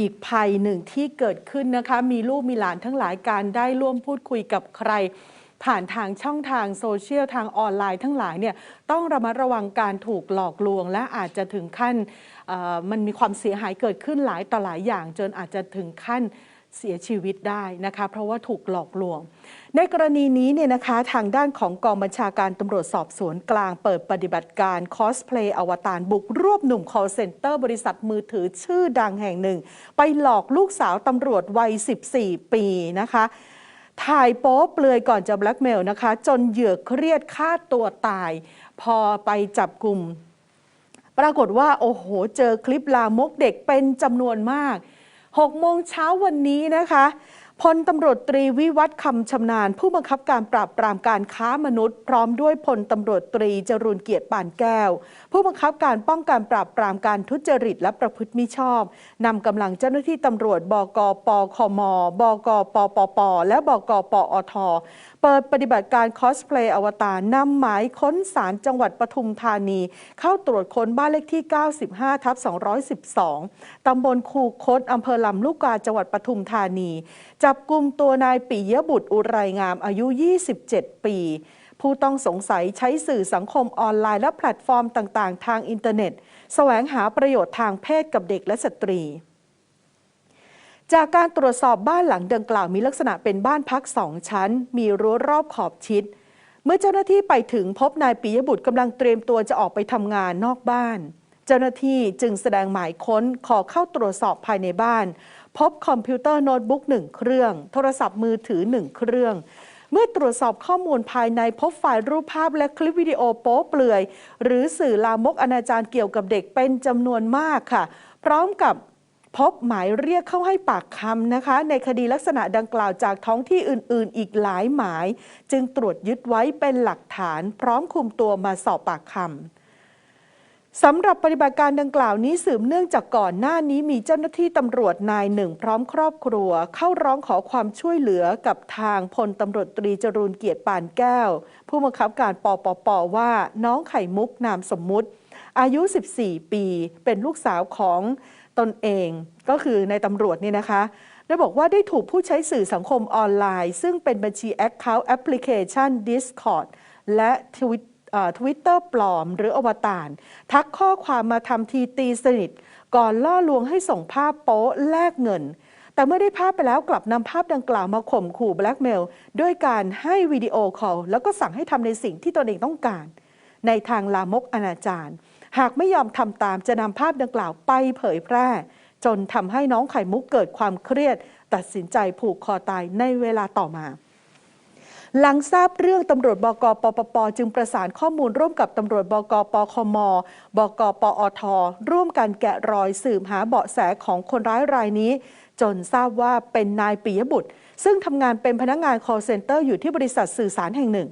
อีกภัยหนึ่งที่เกิดขึ้นนะคะ มีลูกมีหลานทั้งหลายการได้ร่วมพูดคุยกับใคร ผ่านทางช่องทางโซเชียลทางออนไลน์ทั้งหลายเนี่ยต้องระมัดระวังการถูกหลอกลวง และอาจจะถึงขั้นมันมีความเสียหายเกิดขึ้นหลายต่อหลายอย่าง จนอาจจะถึงขั้น เสียชีวิตได้นะคะเพราะว่าถูกหลอกลวง ในกรณีนี้เนี่ยนะคะทางด้านของกองบัญชาการตำรวจสอบสวนกลางเปิดปฏิบัติการคอสเพลย์อวตารบุกรวบหนุ่ม call center บริษัทมือถือชื่อดังแห่งหนึ่ง ไปหลอกลูกสาวตำรวจวัย 14 ปีนะคะถ่ายโป๊เปลือยก่อนจะแบล็กเมลนะคะ จนเหยื่อเครียดฆ่าตัวตาย พอไปจับกลุ่ม ปรากฏว่า โอ้โห เจอคลิปลามกเด็กเป็นจำนวนมาก 6 โมงเช้าวันนี้นะคะพลตำรวจตรีวิวัฒคำชำนาญ ผู้บังคับการปราบปรามการค้ามนุษย์ พร้อมด้วยพลตำรวจตรีจรุนเกียรติปานแก้ว ผู้บังคับการป้องกันปราบปรามการทุจริตและประพฤติมิชอบนำกำลังเจ้าหน้าที่ตำรวจบกปคมบกปปป และบกปอท เปิดปฏิบัติการคอสเพลย์อวตารนำหมายค้นสารจังหวัดปทุมธานี เข้าตรวจค้นบ้านเลขที่ 95 ทับ 212 ตำบลคูคตอำเภอลำลูกกาจังหวัดปทุมธานีจับกลุ่มตัวนายปิยบุตรอุไรงามอายุ 27 ปี ผู้ต้องสงสัยใช้สื่อสังคมออนไลน์และแพลตฟอร์มต่างๆ ทางอินเทอร์เน็ต แสวงหาประโยชน์ทางเพศกับเด็กและสตรี จากการตรวจสอบบ้านหลังดังกล่าวมีลักษณะเป็นบ้านพักสองชั้น มีรั้วรอบขอบชิด เมื่อเจ้าหน้าที่ไปถึงพบนายปิยบุตรกำลังเตรียมตัวจะออกไปทำงานนอกบ้าน เจ้าหน้าที่จึงแสดงหมายค้นขอเข้าตรวจสอบภายในบ้าน พบคอมพิวเตอร์โน้ตบุ๊กหนึ่งเครื่อง โทรศัพท์มือถือหนึ่งเครื่อง เมื่อตรวจสอบข้อมูลภายในพบไฟล์รูปภาพและคลิปวิดีโอโป๊เปลือย หรือสื่อลามกอนาจารเกี่ยวกับเด็กเป็นจำนวนมากค่ะ พร้อมกับพบหมายเรียกเข้าให้ปากคำนะคะ ในคดีลักษณะดังกล่าวจากท้องที่อื่น ๆ อีกหลายหมาย จึงตรวจยึดไว้เป็นหลักฐาน พร้อมคุมตัวมาสอบปากคำ สำหรับปฏิบัติการดังกล่าวนี้สืบเนื่องจากก่อนหน้านี้มีเจ้าหน้าที่ตำรวจนายหนึ่งพร้อมครอบครัว เข้าร้องขอความช่วยเหลือกับทางพลตำรวจตรีจรูนเกียรติปานแก้ว ผู้บังคับการปปปว่าน้องไข่มุกนามสมมุติ อายุ 14 ปี เป็นลูกสาวของตนเอง ก็คือในตำรวจนี่นะคะได้บอกว่าได้ถูกผู้ใช้สื่อสังคมออนไลน์ ซึ่งเป็นบัญชี Account Application Discord และทวิต ทวิตเตอร์ปลอมหรืออวตารทักข้อความมาทำทีตีสนิท ก่อนล่อลวงให้ส่งภาพโป๊แลกเงิน แต่เมื่อได้ภาพไปแล้วกลับนำภาพดังกล่าวมาข่มขู่แบล็กเมลด้วยการให้วิดีโอคอลแล้วก็สั่งให้ทำในสิ่งที่ตนเองต้องการ ในทางลามกอนาจารหากไม่ยอมทำตามจะนำภาพดังกล่าวไปเผยแพร่ จนทำให้น้องไข่มุกเกิดความเครียด ตัดสินใจผูกคอตายในเวลาต่อมา หลังทราบเรื่องตำรวจบกปปป จึงประสานข้อมูลร่วมกับตำรวจบกปคม บกปอท ร่วมกันแกะรอยสืบหาเบาะแสของคนร้ายรายนี้ จนทราบว่าเป็นนายปิยบุตร ซึ่งทำงานเป็นพนักงาน call center อยู่ที่บริษัทสื่อสารแห่งหนึ่ง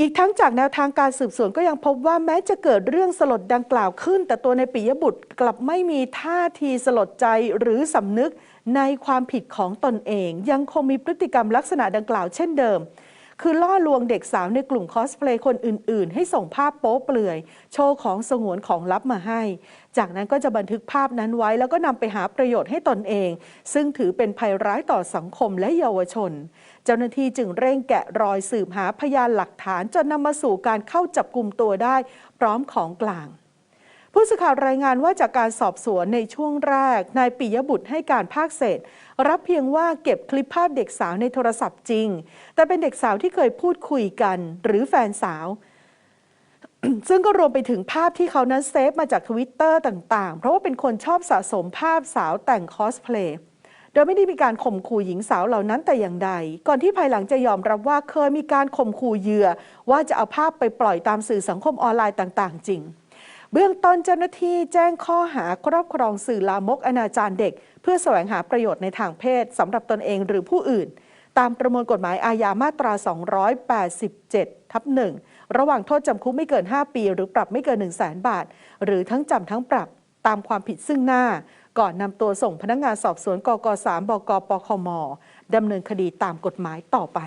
อีกทั้งจากแนวทางการสืบสวนก็ยังพบว่าแม้จะเกิดเรื่องสลดดังกล่าวขึ้น แต่ตัวในปิยบุตรกลับไม่มีท่าทีสลดใจหรือสำนึกในความผิดของตนเอง ยังคงมีพฤติกรรมลักษณะดังกล่าวเช่นเดิม คือล่อลวงเด็กสาวในกลุ่มคอสเพลย์คนอื่น ๆ ให้ส่งภาพโป๊เปลือย โชว์ของสงวนของลับมาให้ จากนั้นก็จะบันทึกภาพนั้นไว้ แล้วก็นำไปหาประโยชน์ให้ตนเอง ซึ่งถือเป็นภัยร้ายต่อสังคมและเยาวชน เจ้าหน้าที่จึงเร่งแกะรอยสืบหาพยานหลักฐานจนนำมาสู่การเข้าจับกลุ่มตัวได้ พร้อมของกลาง ผู้สื่อข่าวรายงานว่าจากการสอบสวนในช่วงแรก นายปิยบุตรให้การภาคเศษ รับเพียงว่าเก็บคลิปภาพเด็กสาวในโทรศัพท์จริง แต่เป็นเด็กสาวที่เคยพูดคุยกัน หรือแฟนสาว ซึ่งก็รวมไปถึงภาพที่เขานั้นเซฟมาจากทวิตเตอร์ต่าง ๆ เพราะว่าเป็นคนชอบสะสมภาพสาวแต่งคอสเพลย์โดยไม่ได้มีการข่มขู่หญิงสาวเหล่านั้นแต่อย่างใด ก่อนที่ภายหลังจะยอมรับว่าเคยมีการข่มขู่เหยื่อ ว่าจะเอาภาพไปปล่อยตามสื่อสังคมออนไลน์ต่าง ๆ จริง เบื้องต้นเจ้าหน้าที่แจ้งข้อหาครอบครองสื่อลามกอนาจารเด็ก เพื่อแสวงหาประโยชน์ในทางเพศสำหรับตนเองหรือผู้อื่น ตามประมวลกฎหมายอาญามาตรา 287 ทับหนึ่งระหว่างโทษจำคุกไม่เกิน 5 ปี หรือปรับไม่เกิน 1 0 0 0 0แสนบาท หรือทั้งจำทั้งปรับตามความผิดซึ่งหน้า ก่อนนำตัวส่งพนักงงานสอบสวนกก3บกปคมดำเนินคดีตามกฎหมายต่อไป